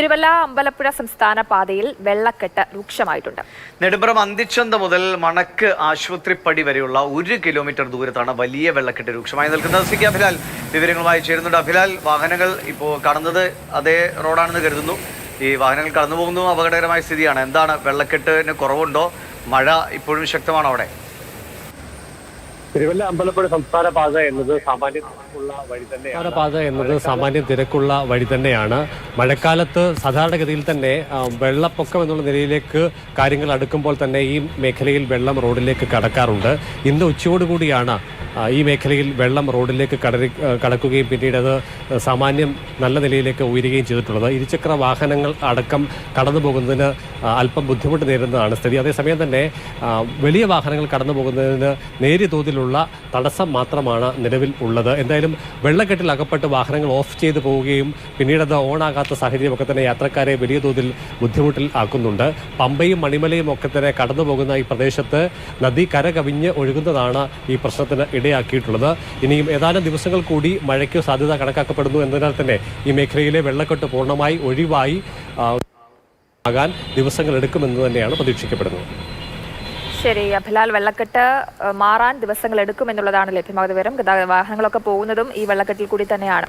തിരുവല്ല അമ്പലപ്പുഴ സംസ്ഥാന പാതയിൽ വെള്ളക്കെട്ട് രൂക്ഷമായിട്ടുണ്ട്. നെടുമ്പ്രം അന്തിച്ചന്ത മുതൽ മണക്ക് ആശുപത്രിപ്പടി വരെയുള്ള ഒരു കിലോമീറ്റർ ദൂരത്താണ് വലിയ വെള്ളക്കെട്ട് രൂക്ഷമായി നിൽക്കുന്നത്. സി കെ അഭിലാൽ വിവരങ്ങളുമായി ചേരുന്നുണ്ട്. അഭിലാൽ വാഹനങ്ങൾ ഇപ്പോൾ കടന്നത് അതേ റോഡാണെന്ന് കരുതുന്നു. ഈ വാഹനങ്ങൾ കടന്നു പോകുന്നു. അപകടകരമായ സ്ഥിതിയാണ്. എന്താണ് വെള്ളക്കെട്ടിന് കുറവുണ്ടോ? മഴ ഇപ്പോഴും ശക്തമാണോ അവിടെ? തിരുവല്ല അമ്പലപ്പുഴ സംസ്ഥാന പാത എന്നത് സാമാന്യ തിരക്കുള്ള വഴി തന്നെയാണ്. പാത എന്നത് സാമാന്യ തിരക്കുള്ള വഴി തന്നെയാണ്. മഴക്കാലത്ത് സാധാരണഗതിയിൽ തന്നെ വെള്ളപ്പൊക്കം എന്നുള്ള നിലയിലേക്ക് കാര്യങ്ങൾ അടുക്കുമ്പോൾ തന്നെ ഈ മേഖലയിൽ വെള്ളം റോഡിലേക്ക് കടക്കാറുണ്ട്. ഇന്ന് ഉച്ചയോടുകൂടിയാണ് ഈ മേഖലയിൽ വെള്ളം റോഡിലേക്ക് കടറി കടക്കുകയും പിന്നീട് അത് സാമാന്യം നല്ല നിലയിലേക്ക് ഉയരുകയും ചെയ്തിട്ടുള്ളത്. ഇരുചക്ര വാഹനങ്ങൾ അടക്കം കടന്നു പോകുന്നതിന് അല്പം ബുദ്ധിമുട്ട് നേരിടുന്നതാണ് സ്ഥിതി. അതേസമയം തന്നെ വലിയ വാഹനങ്ങൾ കടന്നു പോകുന്നതിന് നേരിയ തോതിലുള്ള തടസ്സം മാത്രമാണ് നിലവിൽ ഉള്ളത്. എന്തായാലും വെള്ളക്കെട്ടിൽ അകപ്പെട്ട് വാഹനങ്ങൾ ഓഫ് ചെയ്ത് പോവുകയും പിന്നീട് അത് ഓണാകാത്ത സാഹചര്യമൊക്കെ തന്നെ യാത്രക്കാരെ വലിയ തോതിൽ ബുദ്ധിമുട്ടിൽ ആക്കുന്നുണ്ട്. പമ്പയും മണിമലയും ഒക്കെ തന്നെ കടന്നു പോകുന്ന ഈ പ്രദേശത്ത് നദി കര കവിഞ്ഞ് ഒഴുകുന്നതാണ് ഈ പ്രശ്നത്തിന് ഇടയാക്കിയിട്ടുള്ളത്. ഇനിയും ഏതാനും ദിവസങ്ങൾ കൂടി മഴയ്ക്ക് സാധ്യത കണക്കാക്കപ്പെടുന്നു എന്നതിനാൽ തന്നെ ഈ മേഖലയിലെ വെള്ളക്കെട്ട് പൂർണമായി ഒഴിവായി ആകാൻ ദിവസങ്ങൾ എടുക്കുമെന്ന് തന്നെയാണ് പ്രതീക്ഷിക്കപ്പെടുന്നത്. ശരി അഭിലാൽ വെള്ളക്കെട്ട് മാറാൻ ദിവസങ്ങൾ എടുക്കുമെന്നുള്ളതാണ് ലഭ്യമാകുന്ന വിവരം. വാഹനങ്ങളൊക്കെ പോകുന്നതും ഈ വെള്ളക്കെട്ടിൽ കൂടി തന്നെയാണ്.